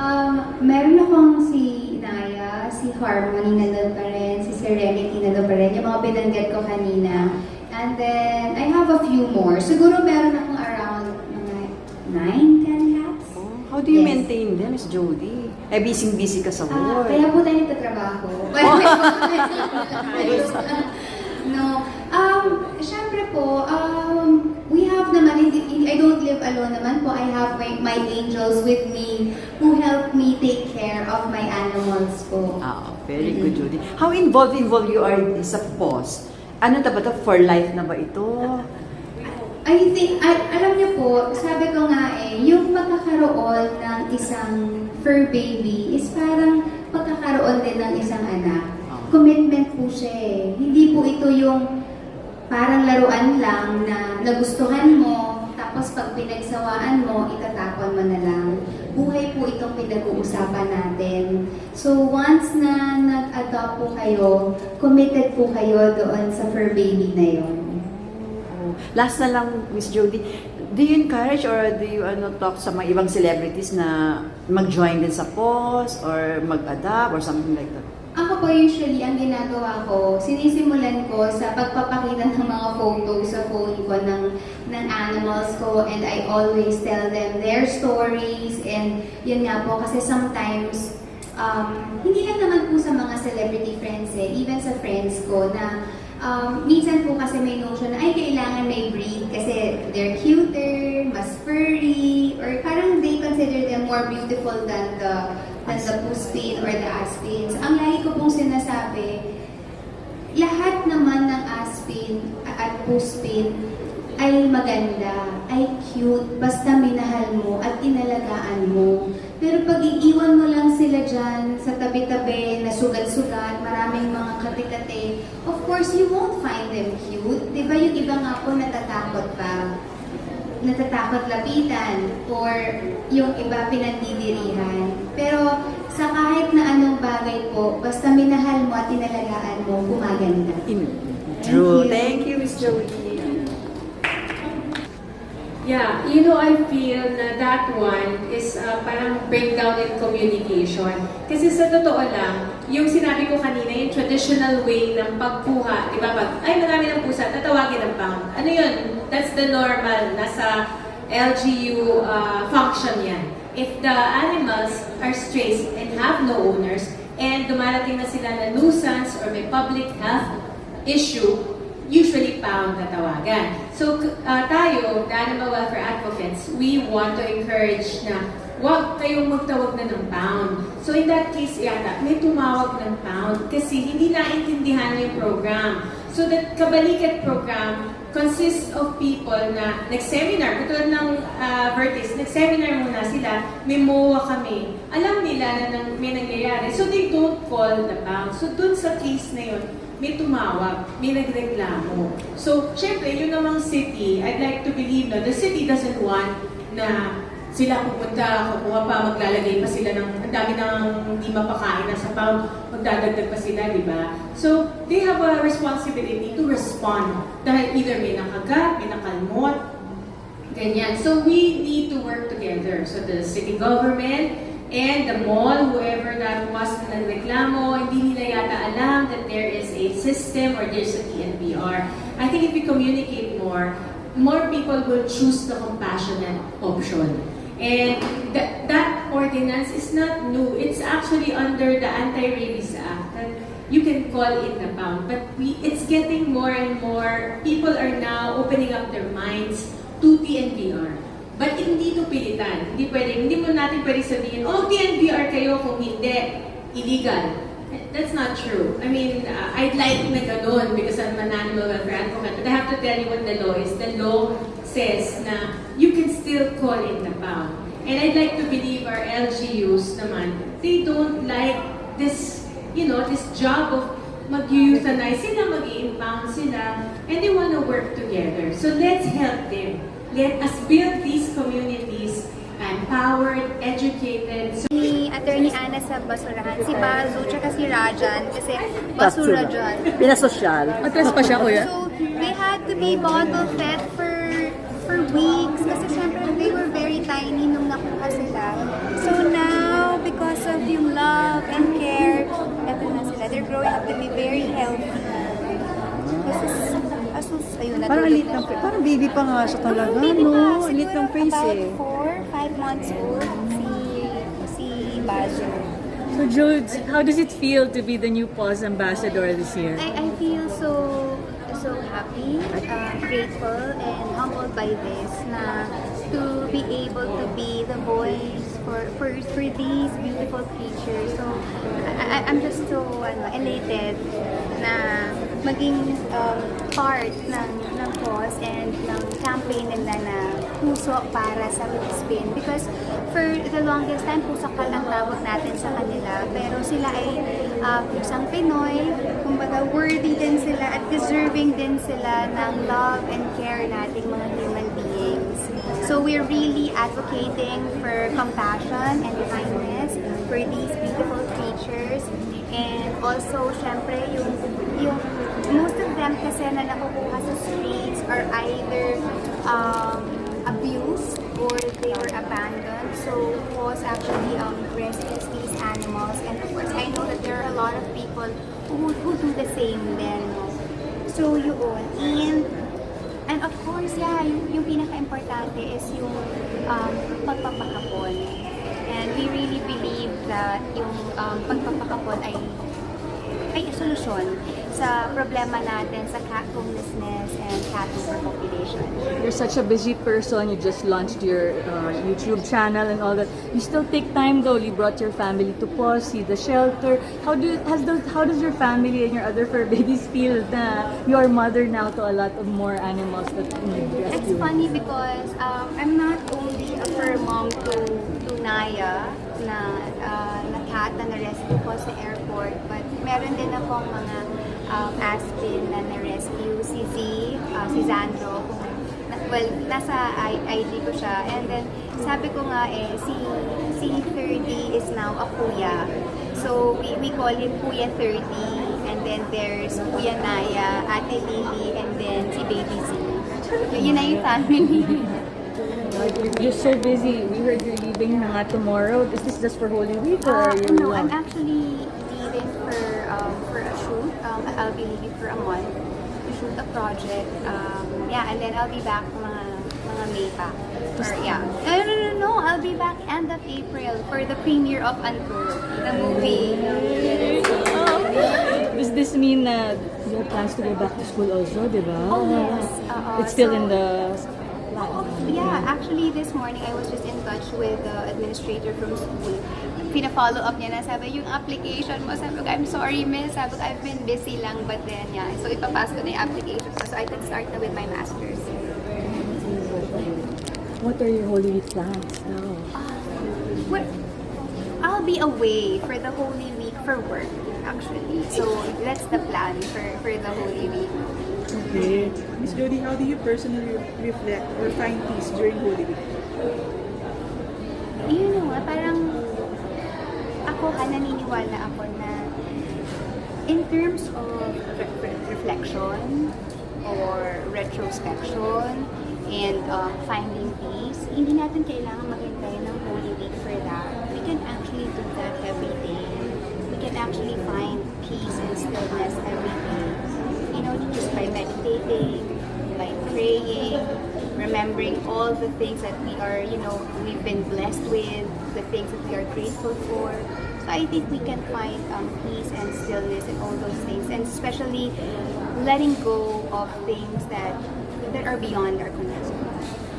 Um, meron akong si Inaya, si Harmony nandun pa rin, si Serenity nandun pa rin, yung mga binanggit ko kanina. And then, I have a few more. Siguro meron akong around mga 9, 10 cats. Oh, how do you Yes. maintain them, Miss Jody? Eh, busy-busy ka sa Ah, work. kaya po tayo nagtatrabaho. no. Um, syempre po, um, we have naman, I don't live alone naman po. I have my, my angels with me who help me take care of my animals po. Ah, very good, Judy. How involved involved you are sa POS? Ano na ba ito? For life na ba ito? I think, I- alam niyo po, sabi ko nga eh, yung pagkakaroon ng isang fur baby is parang pagkakaroon din ng isang anak. Ah. Commitment po siya eh. Hindi po ito yung parang laruan lang na nagustuhan mo, tapos pag pinagsawaan mo, itatapon mo na lang. Buhay po itong pinag-uusapan natin. So once na nag-adopt po kayo, committed po kayo doon sa fur baby na yon. Oh, Last na lang, Miss Jody. Do you encourage or do you ano, talk sa mga ibang celebrities na mag-join din sa POS or mag-adapt or something like that? Ako usually, ang ginagawa ko, sinisimulan ko sa pagpapakita ng mga photos sa phone ko ng, ng animals ko and I always tell them their stories and yun nga po kasi sometimes um, hindi lang naman po sa mga celebrity friends eh, even sa friends ko na um, minsan po kasi may notion na ay kailangan may breed kasi they're cuter, mas furry, or parang they consider them more beautiful than the than the puspin or the aspins. Ang lagi ko pong sinasabi, lahat naman ng aspin at puspin ay maganda, ay cute, basta minahal mo at inalagaan mo. Pero pag iiwan mo lang sila dyan sa tabi-tabi, na sugat-sugat, maraming mga kati-kati, of course, you won't find them cute. Di ba yung iba nga po natatakot pa? Natatakot lapitan or yung iba pinandidirihan. Pero sa kahit na anong bagay po, basta minahal mo at inalagaan mo, gumaganda. True. you. Thank you, Miss Jody. Yeah, you know, I feel na that one is uh, parang breakdown in communication. Kasi sa totoo lang, yung sinabi ko kanina, yung traditional way ng pagkuha, di ba? Pag, ay, marami ng pound. Ano yun? That's the normal. Nasa LGU uh, function yan. If the animals are strays and have no owners, and dumarating na sila na nuisance or may public health issue, usually pound na tawagan. So, uh, tayo, the animal welfare advocates, we want to encourage na huwag kayong magtawag na ng pound. So, in that case, yata, may tumawag ng pound kasi hindi naintindihan yung program. So, that kabalikat program consists of people na nag-seminar, katulad ng uh, Vertis, nag-seminar muna sila, may MOA kami. Alam nila na nang, may nangyayari. So, they don't call the pound. So, dun sa case na yun, may tumawag, may nagreklamo. So, syempre, yun namang city, I'd like to believe na the city doesn't want na sila pupunta, kukuha pa, maglalagay pa sila ng, ang dami ng hindi mapakain na sa pound, magdadagdag pa sila, di ba? So, they have a responsibility to respond. Dahil either may nakagat, may nakalmot, ganyan. So, we need to work together. So, the city government, and the mall, whoever that was na nagreklamo, hindi nila yata alam that there is a system or there's a TNBR. I think if we communicate more, more people will choose the compassionate option. And that, that ordinance is not new. It's actually under the Anti-Rabies Act that you can call it the pound. But we, it's getting more and more, people are now opening up their minds to TNBR. But hindi ito pilitan. Hindi pwede, hindi mo natin pwede sabihin, oh, TNVR kayo kung hindi, illegal. That's not true. I mean, uh, I'd like na ganun because I'm an animal welfare advocate. But I have to tell you what the law is. The law says na you can still call in the pound. And I'd like to believe our LGUs naman, they don't like this, you know, this job of mag-euthanize sila, mag-i-impound sila, and they want to work together. So let's help them. Let us build these communities empowered, educated. So ni Attorney Ana sa basurahan, si Bazu, tsaka si Rajan, kasi basura dyan. Pinasosyal. Atras pa siya, kuya? So, they had to be bottle fed for for weeks kasi syempre they were very tiny nung nakuha sila. So now, because of yung love and care, eto na sila. They're growing up to be very healthy. This is, asus, ayun na. Parang alit ng, parang baby pa nga siya talaga, baby no? Alit ng face eh. About four, five months old, si, si Bajo. So Jules, how does it feel to be the new POS ambassador this year? I, I feel so so happy, uh, grateful, and humbled by this na to be able to be the voice for for, for these beautiful creatures. So I, I'm just so ano, elated na maging um, part ng ng cause and ng campaign nila na puso para sa spin because for the longest time pusakal ang tawag natin sa kanila. Pero sila ay uh, pusang Pinoy. Kumbaga worthy din sila at deserving din sila ng love and care nating mga human so we're really advocating for compassion and kindness for these beautiful creatures and also syempre yung yung most of them kasi na nakukuha sa streets are either um, abused or they were abandoned. So was actually um, rescues these animals. And of course, I know that there are a lot of people who, who do the same then. So yun. And And of course, yeah, yung, yung pinaka-importante is yung um, pagpapakapon. And we really believe that yung um, pagpapakapon ay solusyon sa problema natin sa cat homelessness and cat overpopulation. You're such a busy person. You just launched your uh, YouTube channel and all that. You still take time though. You brought your family to Pause, see the shelter. How do has those, how does your family and your other fur babies feel na you are mother now to a lot of more animals that need It's funny because um, I'm not only a fur mom to, to Naya na, uh, na cat na na-rescue ko sa airport, but meron din akong mga um, Aspen na na-rescue, si Z, uh, si Zandro, kung, well, nasa IG ko siya. And then, sabi ko nga eh, si, si 30 is now a kuya. So, we, we call him Kuya 30. And then there's Kuya Naya, Ate Lily, and then si Baby Z. Yun na yung family. You're so busy. We heard you're leaving na nga tomorrow. Is this just for Holy Week or Uh, you no, I'm actually leaving for um, for a shoot. Um, I'll be leaving for a month to shoot a project. Um, yeah, and then I'll be back mga mga May pa. Or yeah. No, no, no, no. I'll be back end of April for the premiere of Antur, the movie. Does this mean that you have plans to go back to school also, di ba? Oh, yes. Oo. It's still So- in the... Oh, yeah, actually this morning I was just in touch with the administrator from school. Pina-follow up niya na sabi, yung application mo, sabi ko, I'm sorry miss, sabi ko, I've been busy lang, but then yeah, so ipapasok ko na yung application ko so I could start na with my master's. What are your Holy Week plans now? Well, I'll be away for the Holy Week for work, actually. So that's the plan for, for the Holy Week. Okay. Miss Jody, how do you personally reflect or find peace during Holy Week? you know, ah, parang ako ha, naniniwala ako na in terms of re- re- reflection or retrospection and um, finding peace, hindi natin kailangan maghintay ng Holy Week for that. We can actually do that every day. We can actually find peace and stillness every day. Remembering all the things that we are, you know, we've been blessed with, the things that we are grateful for. So I think we can find um, peace and stillness and all those things, and especially letting go of things that that are beyond our control.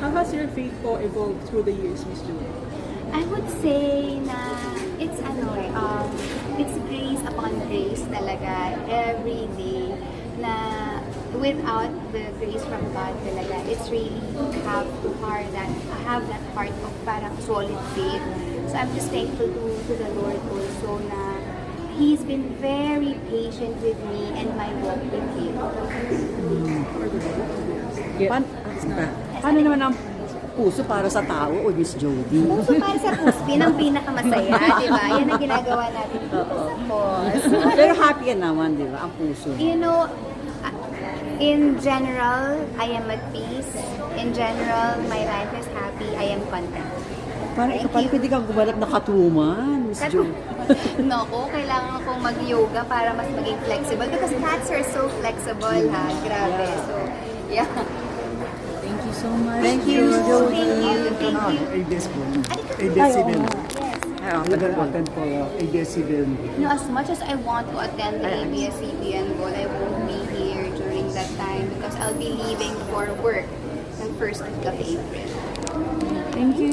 How has your faith po evolved through the years, Miss Jody? I would say na it's ano eh, um, it's grace upon grace talaga every day na without the grace from God talaga, it's really have to have that, have that heart of parang solid faith. So I'm just thankful to, to the Lord also na He's been very patient with me and my walk with Him. Pan, paano naman ang puso para sa tao o Miss Jody? Puso para sa puspin ang pinakamasaya, di ba? Yan ang ginagawa natin dito sa pause. Pero happy ka naman, di ba? Ang puso. You know, in general, I am at peace. In general, my life is happy. I am content. Parang ikaw, parang pwede kang gumanap na katuman, Miss Jo. no, ko, kailangan kong mag-yoga para mas maging flexible because cats are so flexible, ha? Grabe. So, yeah. Thank you so much. Thank you. Thank you. Thank you. ABS po. ABS-CBN. Ay, oh, Talagang attend po. ABS-CBN. No, as much as I want to attend the ABS-CBN ball, I won't be time because I'll be leaving for work and first week of April. Thank you,